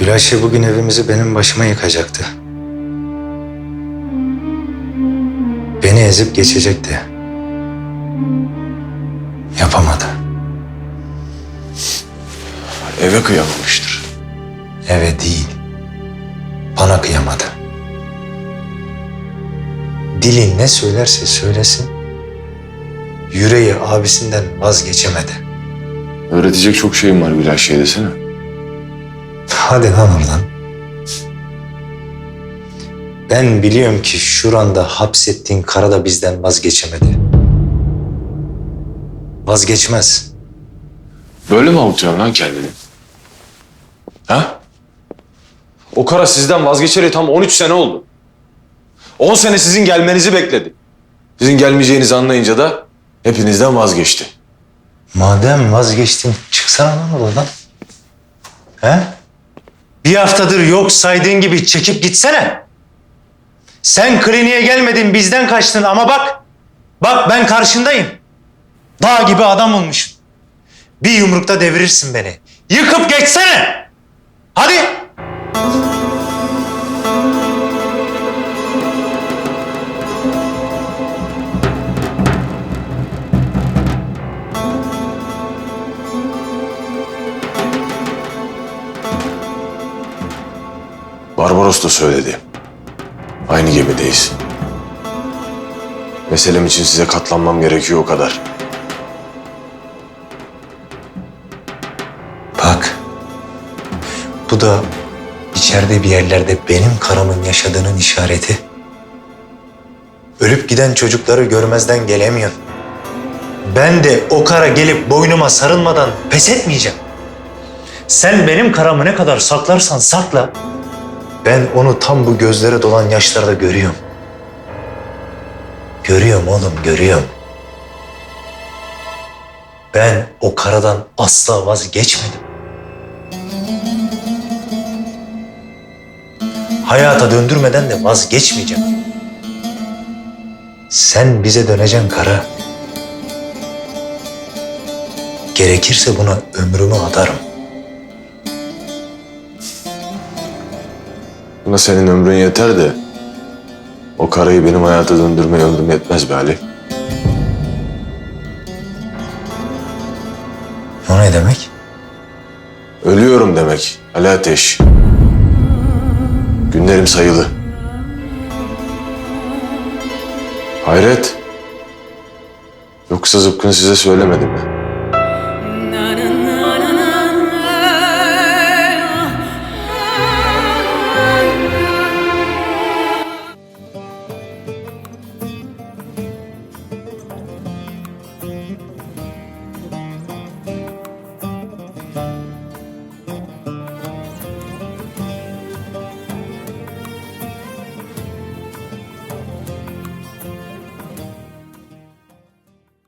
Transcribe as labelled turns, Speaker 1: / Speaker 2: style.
Speaker 1: Gülayşe bugün evimizi benim başıma yıkacaktı. Beni ezip geçecekti. Yapamadı.
Speaker 2: Eve kıyamamıştır.
Speaker 1: Eve değil. Bana kıyamadı. Dili ne söylerse söylesin. Yüreği abisinden vazgeçemedi.
Speaker 2: Öğretecek çok şeyim var şey desene.
Speaker 1: Hadi lan oradan. Ben biliyorum ki şuranda hapsettiğin kara da bizden vazgeçemedi. Vazgeçmez.
Speaker 2: Böyle mi avutuyorsun lan kendini? Ha? O kara sizden vazgeçeli tam 13 sene oldu. 10 sene sizin gelmenizi bekledi. Sizin gelmeyeceğinizi anlayınca da hepinizden vazgeçti.
Speaker 1: Madem vazgeçtin çıksana lan oradan. He? Bir haftadır yok saydığın gibi çekip gitsene. Sen kliniğe gelmedin bizden kaçtın ama bak. Bak ben karşındayım. Dağ gibi adam olmuşsun. Bir yumrukta devirirsin beni. Yıkıp geçsene. Hadi.
Speaker 2: Barbaros da söyledi. Aynı gemideyiz. Meselem için size katlanmam gerekiyor o kadar.
Speaker 1: Bak. Bu da içeride bir yerlerde benim karımın yaşadığının işareti. Ölüp giden çocukları görmezden gelemiyor. Ben de o kara gelip boynuma sarılmadan pes etmeyeceğim. Sen benim karamı ne kadar saklarsan sakla. Ben onu tam bu gözlere dolan yaşlarda görüyorum. Görüyorum oğlum, görüyorum. Ben o karadan asla vazgeçmedim. Hayata döndürmeden de vazgeçmeyeceğim. Sen bize döneceksin kara. Gerekirse buna ömrümü adarım.
Speaker 2: Buna senin ömrün yeter de o karayı benim hayata döndürmeye ömrüm yetmez be Ali.
Speaker 1: O ne demek?
Speaker 2: Ölüyorum demek Ali Ateş. Günlerim sayılı. Hayret. Yoksa zıpkın size söylemedi mi?